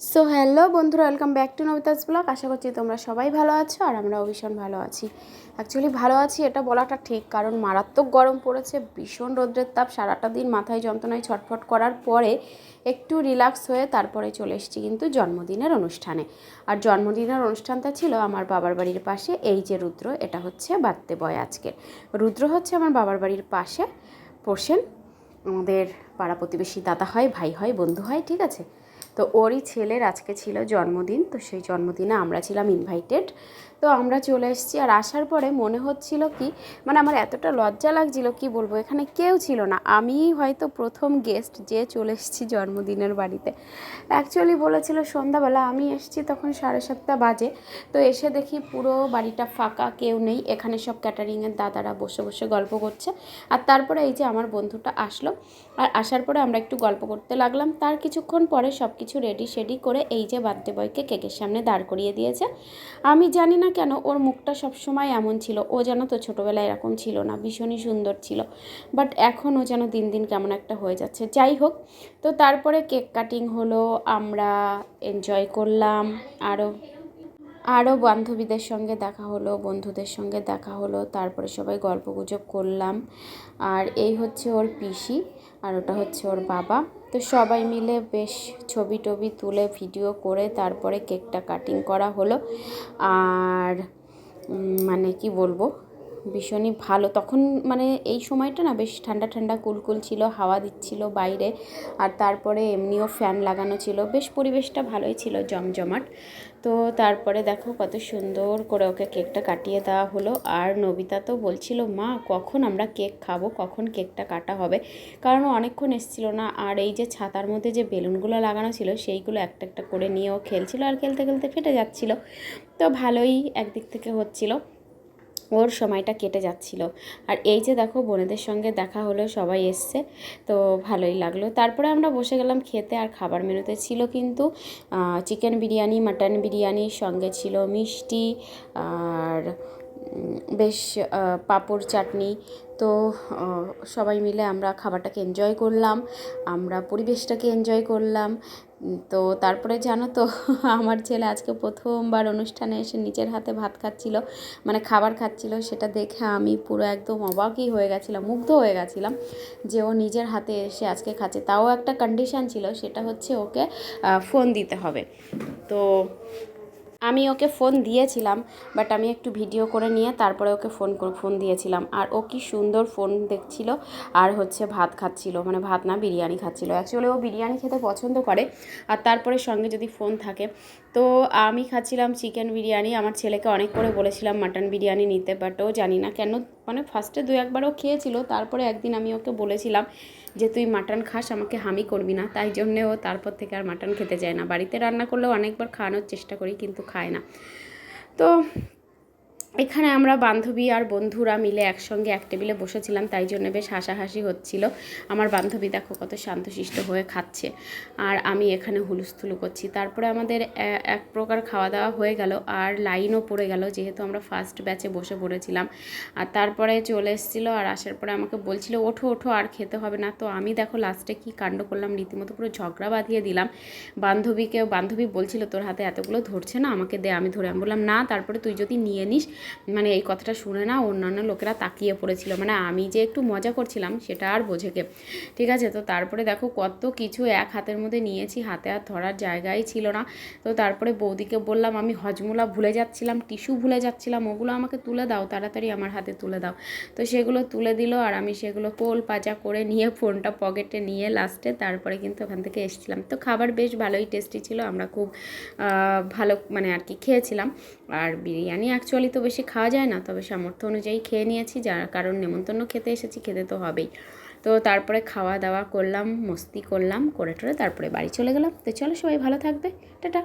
So hello বন্ধুরা welcome back to Nabita's blog আশা করছি তোমরা সবাই ভালো আছো আর আমরাও ভীষণ ভালো আছি। অ্যাকচুয়ালি ভালো আছি, এটা বলাটা ঠিক, কারণ মারাত্মক গরম পড়েছে, ভীষণ রৌদ্রের তাপ, সারাটা দিন মাথায় যন্ত্রণায় ছটফট করার পরে একটু রিল্যাক্স হয়ে তারপরে চলে এসেছি কিন্তু জন্মদিনের অনুষ্ঠানে। আর জন্মদিনের অনুষ্ঠানটা ছিল আমার বাবার বাড়ির পাশে, এই যে রুদ্র, এটা হচ্ছে বার্থডে বয় আজকের। রুদ্র হচ্ছে আমার বাবার বাড়ির পাশে, পোষেন। আমাদের পাড়া প্রতিবেশী দাদা হয়, ভাই হয়, বন্ধু হয়, ঠিক আছে? তো ওরই ছেলের আজকে ছিল জন্মদিন তো সেই জন্মদিনে আমরা ছিলাম ইনভাইটেড তো আমরা চলে এসেছি। আর আসার পরে মনে হচ্ছিল কি মানে আমার এতটা লজ্জা লাগছিল, কি বলব, এখানে কেউ ছিল না। আমিই হয়তো প্রথম গেস্ট যে চলে এসেছি জন্মদিনের বাড়িতে। অ্যাকচুয়ালি বলেছিল, সন্ধ্যাবেলা আমি এসেছি তখন সাড়ে সাতটা বাজে। তো এসে দেখি পুরো বাড়িটা ফাঁকা, কেউ নেই। এখানে সব ক্যাটারিংয়ের দাদারা বসে বসে গল্প করছে। আর তারপরে এই যে আমার বন্ধুটা আসলো। আর আসার পরে আমরা একটু গল্প করতে লাগলাম। তার কিছুক্ষণ পরে সব কিছু রেডি শেডি করে এই যে বার্থডে বয়কে কেকের সামনে দাঁড় করিয়ে দিয়েছে। আমি জানি না কেন ওর মুখটা সবসময় এমন ছিল? ও যেন তো ছোটোবেলায় এরকম ছিল না, ভীষণই সুন্দর ছিল। বাট এখন ও যেন দিন দিন কেমন একটা হয়ে যাচ্ছে। যাই হোক, তো তারপরে কেক কাটিং হলো, আমরা এনজয় করলাম। আরও আরও বান্ধবীদের সঙ্গে দেখা হলো, বন্ধুদের সঙ্গে দেখা হলো, তারপরে সবাই গল্প গুজব করলাম। আর এই হচ্ছে ওর পিসি। আর ওটা হচ্ছে ওর বাবা। তো সবাই মিলে বেশ ছবি টবি তুলে ভিডিও করে তারপরে কেকটা কাটিং করা হলো। আর মানে কি বলব? ভীষণই ভালো। তখন মানে এই সময়টা না বেশ ঠান্ডা ঠান্ডা কুলকুল ছিল, হাওয়া দিচ্ছিল বাইরে আর তারপরে এমনিও ফ্যান লাগানো ছিল। বেশ পরিবেশটা ভালোই ছিল জমজমাট। তো তারপরে দেখো কত সুন্দর করে ওকে কেকটা কাটিয়ে দেওয়া হলো। আর নবিতা তো বলছিল, মা, কখন আমরা কেক খাব? কখন কেকটা কাটা হবে? কারণ অনেকক্ষণ এসেছিল না। আর এই যে ছাতার মধ্যে যে বেলুনগুলো লাগানো ছিল, সেইগুলো একটা একটা করে নিয়ে ও খেলছিল আর খেলতে খেলতে ফেটে যাচ্ছিল। তো ভালোই একদিক থেকে হচ্ছিল। ওর সময়টা কেটে যাচ্ছিল। আর এই যে দেখো, বোনেদের সঙ্গে দেখা হলো, সবাই এসছে, তো ভালোই লাগল। তারপরে আমরা বসে গেলাম খেতে, আর খাবার মেনুতে ছিল কিন্তু চিকেন বিরিয়ানি, মাটন বিরিয়ানির সঙ্গে ছিল মিষ্টি, আর বেশ পাঁপড় চাটনি। তো সবাই মিলে আমরা খাবারটাকে এনজয় করলাম, আমরা পরিবেশটাকে এনজয় করলাম তো তারপরে জানো তো, আমার ছেলে আজকে প্রথমবার অনুষ্ঠানে এসে নিজের হাতে ভাত খাচ্ছিল মানে খাবার খাচ্ছিল, সেটা দেখে আমি পুরো একদম অবাকই হয়ে গেছিলাম, মুগ্ধ হয়ে গেছিলাম যে ও নিজের হাতে এসে আজকে খাচ্ছে। তাও একটা কন্ডিশান ছিল, সেটা হচ্ছে ওকে ফোন দিতে হবে। তো আমি ওকে ফোন দিয়েছিলাম বাট আমি একটু ভিডিও করে নিয়ে তারপরে ওকে ফোন ফোন দিয়েছিলাম। আর ও কি সুন্দর ফোন দেখছিল আর হচ্ছে ভাত খাচ্ছিল মানে ভাত না, বিরিয়ানি খাচ্ছিল। অ্যাকচুয়ালি ও বিরিয়ানি খেতে পছন্দ করে, আর তারপরে সঙ্গে যদি ফোন থাকে, তো আমি খাচ্ছিলাম চিকেন বিরিয়ানি। আমার ছেলেকে অনেক করে বলেছিলাম মাটন বিরিয়ানি নিতে। বাট ও জানি না কেন মানে ফার্স্টে দু একবারও খেয়েছিল, তারপরে একদিন আমি ওকে বলেছিলাম যে, তুই মাটন খাস, আমাকে হামি করবি না। তাই জন্যে ও তারপর থেকে আর মাটন খেতে যায় না। বাড়িতে রান্না করলেও অনেকবার খাওয়ানোর চেষ্টা করি, কিন্তু খায় না। তো এখানে আমরা বান্ধবী আর বন্ধুরা মিলে একসঙ্গে এক টেবিলে বসেছিলাম, তাই জন্য বেশ হাসাহাসি হচ্ছিল। আমার বান্ধবী দেখো কত শান্তশিষ্ট হয়ে খাচ্ছে। আর আমি এখানে হুলুস্থুলু করছি। তারপরে আমাদের এক প্রকার খাওয়া দাওয়া হয়ে গেল আর লাইনও পড়ে গেল, যেহেতু আমরা ফার্স্ট ব্যাচে বসে পড়েছিলাম। আর তারপরে চলে এসেছিল আর আসার পরে আমাকে বলছিল, ওঠো ওঠো, আর খেতে হবে না। তো আমি দেখো লাস্টে কি কাণ্ড করলাম, রীতিমতো পুরো ঝগড়া বাঁধিয়ে দিলাম। বান্ধবীকে, বান্ধবী বলছিল, তোর হাতে এতগুলো ধরছে না, আমাকে দে। আমি ধরে, আমি বললাম, না, তারপরে তুই যদি নিয়ে নিস মানে এই কথাটা শুনে না অন্যান্য লোকেরা তাকিয়ে পড়েছিল। মানে আমি যে একটু মজা করছিলাম সেটা আর বোঝে বোঝেকে। ঠিক আছে? তো তারপরে দেখো কত কিছু এক হাতের মধ্যে নিয়েছি, হাতে আর ধরার জায়গাই ছিল না। তো তারপরে বৌদিকে বললাম, আমি হজমোলা ভুলে যাচ্ছিলাম, টিস্যু ভুলে যাচ্ছিলাম, ওগুলো আমাকে তুলে দাও, তাড়াতাড়ি আমার হাতে তুলে দাও। তো সেগুলো তুলে দিল আর আমি সেগুলো পোল পাজা করে নিয়ে ফোনটা পকেটে নিয়ে লাস্টে তারপরে কিন্তু ওখান থেকে এসেছিলাম। তো খাবার বেশ ভালোই টেস্টি ছিল, আমরা খুব ভালো মানে আর কি খেয়েছিলাম। আর বিরিয়ানি অ্যাকচুয়ালি তো বেশি খাওয়া যায় না, তবে সামর্থ্য অনুযায়ী খেয়ে নিয়েছি, যার কারণ নেমন্তন্ন খেতে এসেছি, খেতে তো হবেই। তো তারপরে খাওয়া দাওয়া করলাম, মস্তি করলাম করে টরে তারপরে বাড়ি চলে গেলাম। তো চলো সবাই ভালো থাকবে, টাটা।